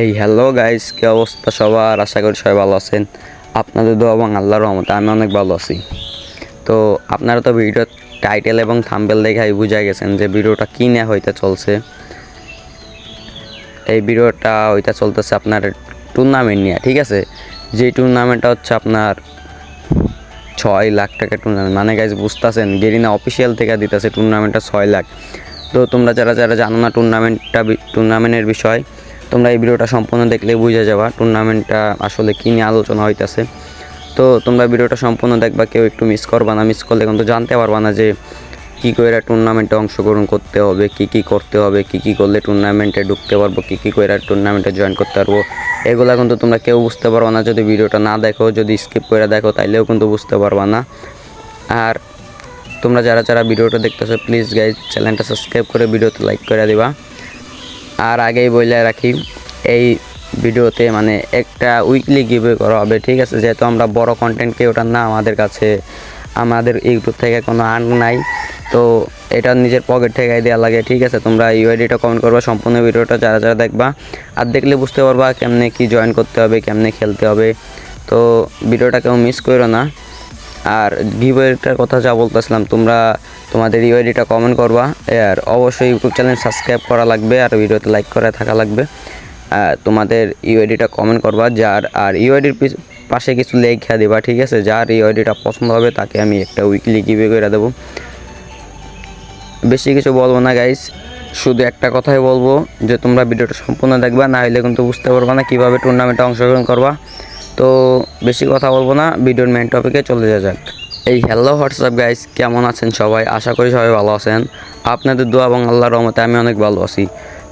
এই hello guys কি অবস্থা সবার? আশা করি সবাই ভালো আছেন। আপনাদের দোয়া এবং আল্লাহর রহমতে আমি অনেক ভালো আছি। তো আপনারা তো ভিডিও টাইটেল এবং থাম্বেল দেখাই বুঝা গেছেন যে ভিডিওটা কী নিয়ে হইতে চলছে। এই ভিডিওটা হইতে চলতেছে আপনার টুর্নামেন্ট নিয়ে, ঠিক আছে? যে টুর্নামেন্টটা হচ্ছে আপনার ছয় লাখ টাকা টুর্নামেন্ট মানে গাইজ বুঝতেছেন, গেরিনা অফিসিয়াল থেকে দিতেছে টুর্নামেন্টটা ছয় লাখ। তো তোমরা যারা যারা জানো না টুর্নামেন্টটা টুর্নামেন্টের বিষয় তোমরা এই ভিডিওটা সম্পূর্ণ দেখলে বুঝে যাবা টুর্নামেন্টটা আসলে কী নিয়ে আলোচনা হইতেছে। তো তোমরা ভিডিওটা সম্পূর্ণ দেখবা, কেউ একটু মিস করবা না। মিস করলে কিন্তু জানতে পারবা না যে কী করে টুর্নামেন্টে অংশগ্রহণ করতে হবে, কি কি করতে হবে, কি কি করলে টুর্নামেন্টে ঢুকতে পারব, কি কি করে টুর্নামেন্টে জয়েন করতে পারব। এগুলো কিন্তু তোমরা কেউ বুঝতে পারবা না। যদি ভিডিওটা না দেখো, যদি স্কিপ করে দেখো, তাইলেও কিন্তু বুঝতে পারবা না। আর তোমরা যারা যারা ভিডিওটা দেখতেছো প্লিজ গাইজ চ্যানেলটা সাবস্ক্রাইব করে ভিডিওতে লাইক করে দিবা। আর আগেই বলে রাখি, এই ভিডিওতে মানে একটা উইকলি গিভে করা হবে, ঠিক আছে? যেহেতু আমরা বড় কন্টেন্ট ওটা না আমাদের কাছে, আমাদের ইউটিউব থেকে কোনো আর্ন নাই, তো এটা নিজের পকেট থেকে দেওয়া লাগে, ঠিক আছে? তোমরা ইউআইডিটা কমেন্ট করবা, সম্পূর্ণ ভিডিওটা যারা যারা দেখবা, আর দেখলে বুঝতে পারবা কেমনে কি জয়েন করতে হবে, কেমনে খেলতে হবে। তো ভিডিওটা কেউ মিস করো না। আর গিভওয়েটার কথা যা বলতেছিলাম, তোমরা তোমাদের ইউআইডিটা কমেন্ট করবা। আর অবশ্যই ইউটিউব চ্যানেল সাবস্ক্রাইব করা লাগবে আর ভিডিওতে লাইক করে থাকা লাগবে। তোমাদের ইউআইডিটা কমেন্ট করবা, যার আর ইউআইডির পাশে কিছু লেখা দিবা, ঠিক আছে? যার ইউআইডিটা পছন্দ হবে তাকে আমি একটা উইকলি গিভে করে দেবো। বেশি কিছু বলব না গাইস শুধু একটা কথাই বলব, যে তোমরা ভিডিওটা সম্পূর্ণ দেখবা, না হলে কিন্তু বুঝতে পারবা না কীভাবে টুর্নামেন্টে অংশগ্রহণ করবা। তো বেশি কথা বলব না, ভিডিওর মেন টপিকে চলে যাওয়া যাক। এই হ্যালো হোয়াটসঅ্যাপ গাইস কেমন আছেন সবাই? আশা করি সবাই ভালো আছেন। আপনাদের দোয়া এবং আল্লাহর রহমতে আমি অনেক ভালো আছি।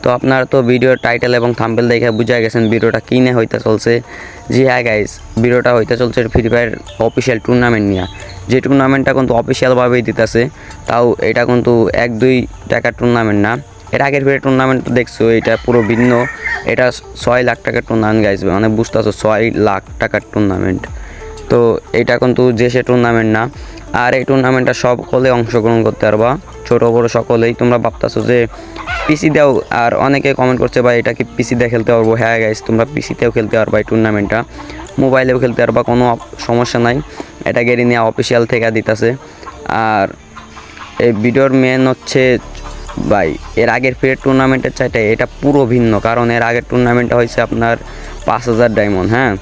তো আপনারা তো ভিডিওর টাইটেল এবং থাম্বেল দেখে বুঝা গেছেন ভিডিওটা কিনে হইতে চলছে। জি হ্যাঁ গাইস ভিডিওটা হইতে চলছে ফ্রি ফায়ার অফিসিয়াল টুর্নামেন্ট নিয়ে। যে টুর্নামেন্টটা কিন্তু অফিসিয়ালভাবেই দিতেছে, তাও এটা কিন্তু এক, দুই টাকার টুর্নামেন্ট না। এর আগের ফিরে টুর্নামেন্ট তো দেখছ, এটা পুরো ভিন্ন। এটা ছয় লাখ টাকার টুর্নামেন্ট গাইজ মানে বুঝতেছো, ছয় লাখ টাকার টুর্নামেন্ট তো এটা কিন্তু যে সে টুর্নামেন্ট না, আর এই টুর্নামেন্টটা সকলে অংশগ্রহণ করতে পারবা। ছোটো, বড়ো সকলেই। তোমরা ভাবতেছো যে পিসি দাও, আর অনেকে কমেন্ট করছে, ভাই, এটা কি পিসি দিয়ে খেলতে পারব? হ্যাঁ গাইস তোমরা পিসিতেও খেলতে পারবা এই টুর্নামেন্টটা মোবাইলেও খেলতে পারবা, কোনো সমস্যা নাই। এটা গেরি নিয়ে অফিসিয়াল থেকে দিতেছে। আর এই ভিডিওর মেন হচ্ছে, ভাই, এর আগের ফের টুর্নামেন্টের চাইতে এটা পুরো ভিন্ন। কারণ এর আগের টুর্নামেন্টটা হয়েছে আপনার পাঁচ হাজার ডায়মন্ড হ্যাঁ?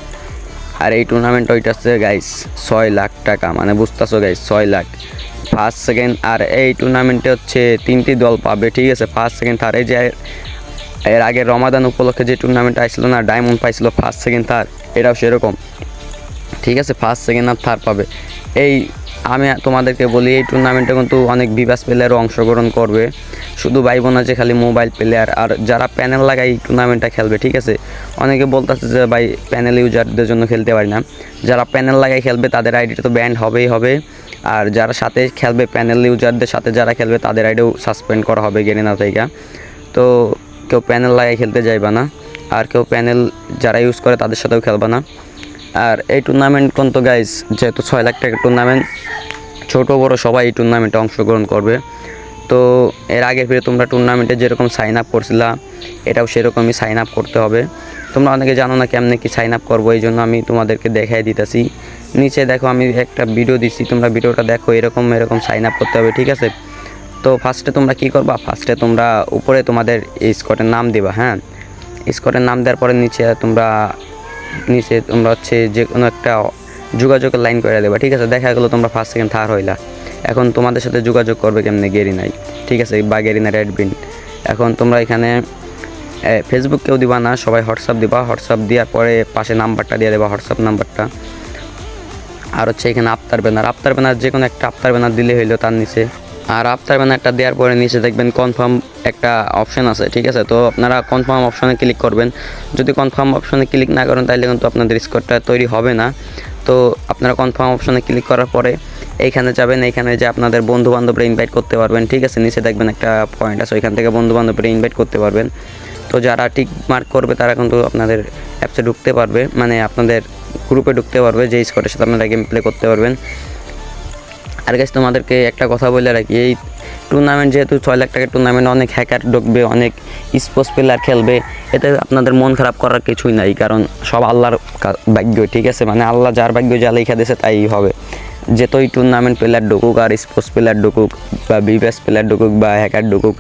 আর এই টুর্নামেন্ট ওইটা হচ্ছে গাইস ছয় লাখ টাকা। মানে বুঝতেছো গাইস ছয় লাখ। ফার্স্ট সেকেন্ড আর এই টুর্নামেন্টে হচ্ছে তিনটি দল পাবে, ঠিক আছে? ফার্স্ট সেকেন্ড থার্ড এই যে এর আগে রমাদান উপলক্ষে যে টুর্নামেন্ট আসছিল না ডায়মন্ড পাইছিল ফার্স্ট সেকেন্ড থার্ড এটাও সেরকম। ঠিক আছে? ফার্স্ট সেকেন্ড আর থার্ড পাবে। এই আমি তোমাদেরকে বলি, এই টুর্নামেন্টে কিন্তু অনেক বিবাস প্লেয়ারও অংশগ্রহণ করবে। শুধু ভাই বোন আছে, খালি মোবাইল প্লেয়ার আর যারা প্যানেল লাগায় এই টুর্নামেন্টটা খেলবে, ঠিক আছে? অনেকে বলতেছে যে, ভাই প্যানেল ইউজারদের জন্য খেলতে পারি না। যারা প্যানেল লাগাই খেলবে, তাদের আইডিটা তো ব্যান্ড হবেই হবে। আর যারা সাথে খেলবে প্যানেল ইউজারদের সাথে যারা খেলবে, তাদের আইডিও সাসপেন্ড করা হবে গেরিনা থেকে তো কেউ প্যানেল লাগাই খেলতে যাইবা না। আর কেউ প্যানেল যারা ইউজ করে, তাদের সাথেও খেলবা না। আর এই টুর্নামেন্ট কিন্তু গাইজ যেহেতু ছয় লাখ টাকার টুর্নামেন্ট ছোটো বড়ো সবাই এই টুর্নামেন্টে অংশগ্রহণ করবে। তো এর আগে ফিরে তোমরা টুর্নামেন্টে যেরকম সাইন আপ করছিলা, এটাও সেরকমই সাইন আপ করতে হবে। তোমরা অনেকে জানো না কেমনে কি সাইন আপ করব এই জন্য আমি তোমাদেরকে দেখাই দিতেছি। নিচে দেখো আমি একটা ভিডিও দিচ্ছি তোমরা ভিডিওটা দেখো, এরকম এরকম সাইন আপ করতে হবে, ঠিক আছে? তো ফার্স্টে তোমরা কি করবা? ফার্স্টে তোমরা উপরে তোমাদের স্কটের নাম দিবা হ্যাঁ? স্কটের নাম দেওয়ার পরে নিচে তোমরা নিচে তোমরা হচ্ছে যে কোনো একটা যোগাযোগের লাইন করে দেবা, ঠিক আছে? দেখা গেলো তোমরা ফার্স্ট সেকেন্ড থার্ড হইলা। এখন তোমাদের সাথে যোগাযোগ করবে কেমনে গেরি নাই, ঠিক আছে? বা গেরি না রেডবিন এখন তোমরা এখানে ফেসবুক কেউ দিবা না, সবাই হোয়াটসঅ্যাপ দিবা। হোয়াটসঅ্যাপ দেওয়ার পরে পাশে নাম্বারটা দিয়ে দেবা হোয়াটসঅ্যাপ নাম্বারটা। আর হচ্ছে এখানে আফতার ব্যানার। আফতার ব্যানার যে কোনো একটা আফতার ব্যানার দিলে হইল তার নিচে। আর আফতার ব্যানারটা দেওয়ার পরে নিচে দেখবেন কনফার্ম একটা অপশন আছে, ঠিক আছে? তো আপনারা কনফার্ম অপশনে ক্লিক করবেন। যদি কনফার্ম অপশনে ক্লিক না করেন তাহলে কিন্তু আপনাদের স্কোরটা তৈরি হবে না। তো আপনারা কনফার্ম অপশনে ক্লিক করার পরে এইখানে যাবেন, এইখানে যে আপনাদের বন্ধু বান্ধবরা ইনভাইট করতে পারবেন, ঠিক আছে? নিচে দেখবেন একটা পয়েন্ট আছে, ওইখান থেকে বন্ধু বান্ধবরা ইনভাইট করতে পারবেন। তো যারা টিক মার্ক করবে, তারা কিন্তু আপনাদের অ্যাপসে ঢুকতে পারবে মানে আপনাদের গ্রুপে ঢুকতে পারবে যে স্কোরের সাথে আপনারা গেম প্লে করতে পারবেন। আর গাছ তোমাদেরকে একটা কথা বলে রাখি, এই টুর্নামেন্ট যেহেতু ছয় লাখ টাকার টুর্নামেন্ট অনেক হ্যাকার ঢুকবে, অনেক স্পোর্টস প্লেয়ার খেলবে, এতে আপনাদের মন খারাপ করার কিছুই নাই, কারণ সব আল্লাহর ভাগ্য, ঠিক আছে? মানে আল্লাহ যার ভাগ্য যা লেখা দিয়েছে তাই হবে। যেতই টুর্নামেন্ট প্লেয়ার ঢুকুক আর স্পোর্টস প্লেয়ার ঢুকুক বা বিবিএস প্লেয়ার ঢুকুক বা হ্যাকার ঢুকুক,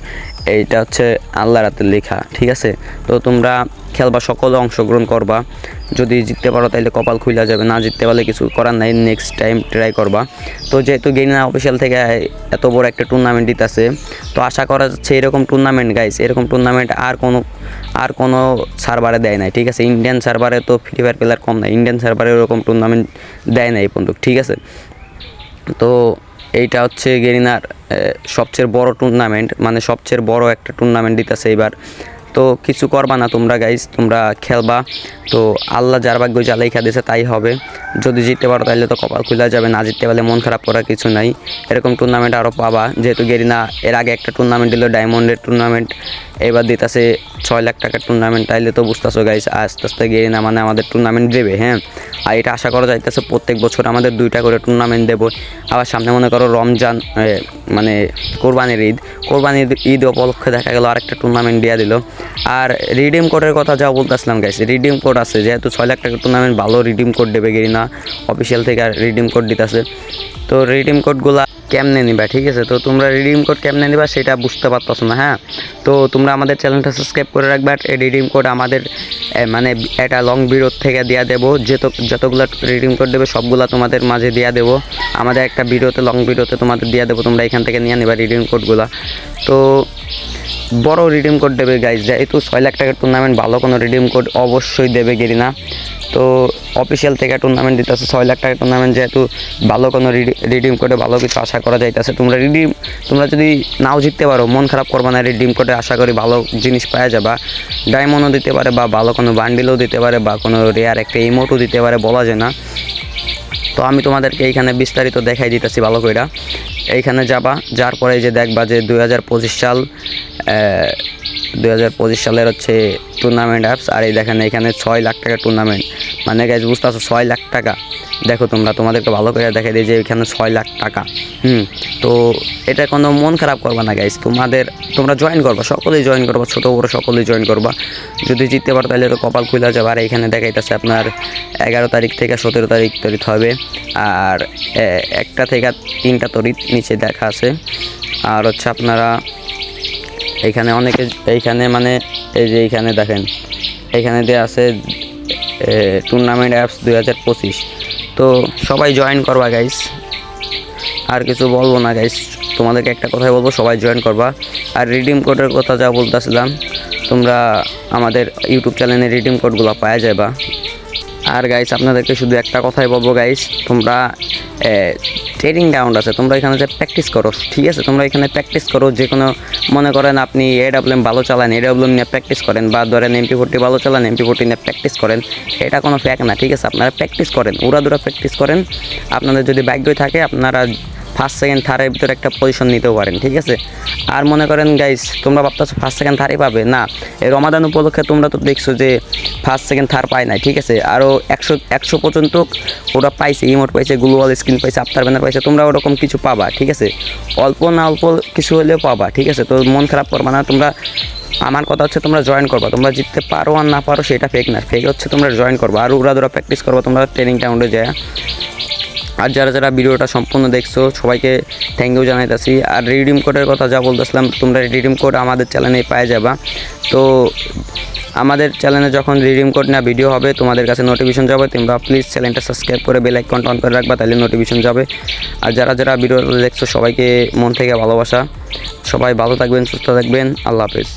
এইটা হচ্ছে আল্লাহর হাতে লেখা, ঠিক আছে? তো তোমরা খেলবা, সকলে অংশগ্রহণ করবা। যদি জিততে পারো তাহলে কপাল খুলে যাবে। না জিততে পারলে কিছু করার নাই নেক্সট টাইম ট্রাই করবা। তো যেহেতু গেইনা অফিসিয়াল থেকে এত বড় একটা টুর্নামেন্ট দিতেছে তো আশা করা যাচ্ছে এরকম টুর্নামেন্ট গাইস এরকম টুর্নামেন্ট আর কোনো আর কোনো সার্ভারে দেয় নাই, ঠিক আছে? ইন্ডিয়ান সার্ভারে তো ফ্রি ফায়ার প্লেয়ার কম নাই ইন্ডিয়ান সার্ভারে এরকম টুর্নামেন্ট দেয় না এই পর্যন্ত, ঠিক আছে? তো এইটা হচ্ছে গেরিনার সবচেয়ে বড় টুর্নামেন্ট মানে সবচেয়ে বড় একটা টুর্নামেন্ট দিতেছে এবার তো কিছু করবা না তোমরা গাইজ তোমরা খেলবা। তো আল্লাহ যার ভাগ্য যা লেখা দিয়েছে তাই হবে। যদি জিততে পারো তাহলে তো কপাল খুলে যাবে, না জিততে পারলে মন খারাপ করার কিছু নাই। এরকম টুর্নামেন্ট আরও পাবা। যেহেতু গেরিনা এর আগে একটা টুর্নামেন্ট দিল ডায়মন্ডের টুর্নামেন্ট এবার দিতেছে ছয় লাখ টাকার টুর্নামেন্ট তাইলে তো বুঝতেছো গাইজ আস্তে আস্তে গেরিনা মানে আমাদের টুর্নামেন্ট দেবে হ্যাঁ? আর এটা আশা করা যাইতেছে প্রত্যেক বছর আমাদের দুইটা করে টুর্নামেন্ট দেবো। আবার সামনে মনে করো রমজান মানে কোরবানির ঈদ। কোরবানির ঈদ উপলক্ষে দেখা গেল আরেকটা টুর্নামেন্ট দিয়ে দিল। আর রিডিম কোডের কথা যা বলতেছিলাম গাইস রিডিম কোড আছে। যেহেতু ছয় লাখ টাকার টুর্নামেন্ট ভালো রিডিম কোড দেবে গেরি না অফিসিয়াল থেকে আর রিডিম কোড দিতেছে তো রিডিম কোডগুলা কেমনে নিবা, ঠিক আছে? তো তোমরা রিডিম কোড কেমনে নিবা সেটা বুঝতে পারতেছো না হ্যাঁ? তো তোমরা আমাদের চ্যানেলটা সাবস্ক্রাইব করে রাখবে এই রিডিম কোড আমাদের মানে একটা লং ভিডিওর থেকে দেওয়া দেবো। যত, যতগুলো রিডিম কোড দেবে সবগুলা তোমাদের মাঝে দেওয়া দেবো। আমাদের একটা ভিডিওতে লং ভিডিওতে তোমাদের দেওয়া দেবো। তোমরা এখান থেকে নিয়ে নিবা রিডিম কোডগুলা তো বড় রিডিম কোড দেবে গাইজ যেহেতু ছয় লাখ টাকার টুর্নামেন্ট ভালো কোনো রিডিম কোড অবশ্যই দেবে গেরিনা। তো অফিসিয়াল থেকে টুর্নামেন্ট দিতেছে ছয় লাখ টাকার টুর্নামেন্ট যেহেতু ভালো কোনো রিডিম কোডে ভালো কিছু আশা করা যাইতেছে। তোমরা রিডিম তোমরা যদি নাও জিততে পারো, মন খারাপ করবে না রিডিম কোডে আশা করি ভালো জিনিস পাওয়া যাবা। ডায়মন্ডও দিতে পারে বা ভালো কোনো বান্ডিলও দিতে পারে বা কোনো রেয়ার একটা ইমোটও দিতে পারে, বলা যায় না। তো আমি তোমাদেরকে এইখানে বিস্তারিত দেখাই দিতেছি ভালো কইরা। এইখানে যাবা, যার পরে যে দেখবা যে দুই হাজার পঁচিশ সাল দুই হাজার পঁচিশ সালের হচ্ছে টুর্নামেন্ট অ্যাপস আর এই দেখেন এখানে ছয় লাখ টাকা টুর্নামেন্ট মানে গাইজ বুঝতে পারছ, ছয় লাখ টাকা। দেখো তোমরা, তোমাদেরকে ভালো করে দেখাই দিই যে এখানে ছয় লাখ টাকা। হুম, তো এটা কোনো মন খারাপ করবা না গাইজ তোমাদের, তোমরা জয়েন করবা, সকলেই জয়েন করবা, ছোটো বড়ো সকলেই জয়েন করবা। যদি জিততে পারো তাহলে তো কপাল খুলে যাবে। আর এখানে দেখাইতেছে আপনার এগারো তারিখ থেকে সতেরো তারিখ তরিত হবে। আর একটা থেকে তিনটা তরিত নিচে দেখা আছে। আর হচ্ছে আপনারা এইখানে অনেকে, এইখানে মানে এই যে এইখানে দেখেন এইখানে দেওয়া আছে টুর্নামেন্ট অ্যাপস দুই হাজার পঁচিশ। তো সবাই জয়েন করবা গাইস আর কিছু বলব না গাইস তোমাদেরকে একটা কথাই বলব, সবাই জয়েন করবা। আর রিডিম কোডের কথা যা বলতেছিলাম, তোমরা আমাদের ইউটিউব চ্যানেলে রিডিম কোডগুলো পাওয়া যাবা আর গাইস আপনাদেরকে শুধু একটা কথাই বলব গাইস তোমরা ট্রেনিং গ্রাউন্ড আছে, তোমরা এখানে যে প্র্যাকটিস করো, ঠিক আছে? তোমরা এখানে প্র্যাকটিস করো যে কোনো মনে করেন আপনি এ ডাব্লিউএম ভালো চালান এ ডাব্লিউএম নিয়ে প্র্যাকটিস করেন, বা ধরেন এমপি ফোরটি ভালো চালান এমপি ফোরটি নিয়ে প্র্যাকটিস করেন, এটা কোনো ফ্যাক না, ঠিক আছে? আপনারা প্র্যাকটিস করেন, উড়াদুরা প্র্যাকটিস করেন। আপনাদের যদি ভাগ্য থাকে, আপনারা ফার্স্ট সেকেন্ড থার্ডের ভিতরে একটা পজিশন নিতেও পারেন, ঠিক আছে? আর মনে করেন গাইস তোমরা ভাবতেছো ফার্স্ট সেকেন্ড থার্ডই পাবে? না, এই রমাদান উপলক্ষে তোমরা তো দেখছ যে ফার্স্ট সেকেন্ড থার্ড পায় নাই, ঠিক আছে? আরও একশো একশো পর্যন্ত ওরা পাইছে ইমোট পাইছে গ্লোবাল স্ক্রিন পাইছে, আফতার ব্যানার পাইছে, তোমরা ওরকম কিছু পাবা, ঠিক আছে? অল্প না অল্প কিছু হলেও পাবা, ঠিক আছে? তো মন খারাপ করবা না, তোমরা, আমার কথা হচ্ছে তোমরা জয়েন করবা, তোমরা জিততে পারো আর না পারো সেটা ফেক না ফেক হচ্ছে তোমরা জয়েন করবা, আর উড়া দুরা প্র্যাকটিস করবা, তোমরা ট্রেনিং টাউন্ডে যায়। আর যারা যারা ভিডিওটা সম্পূর্ণ দেখছ, সবাইকে থ্যাংক ইউ জানাইতেছি। আর রিডিম কোডের কথা যা বলতেছিলাম, তোমরা রিডিম কোড আমাদের চ্যানেলে পাওয়া যাবা। তো আমাদের চ্যানেলে যখন রিডিম কোড না ভিডিও হবে, তোমাদের কাছে নোটিফিকেশন যাবে, তোমরা প্লিজ চ্যানেলটা সাবস্ক্রাইব করে বেল আইকনটা অন করে রাখবা তাহলে নোটিফিকেশন যাবে। আর যারা যারা ভিডিওটা দেখছ, সবাইকে মন থেকে ভালোবাসা। সবাই ভালো থাকবেন, সুস্থ থাকবেন। আল্লাহ হাফেজ।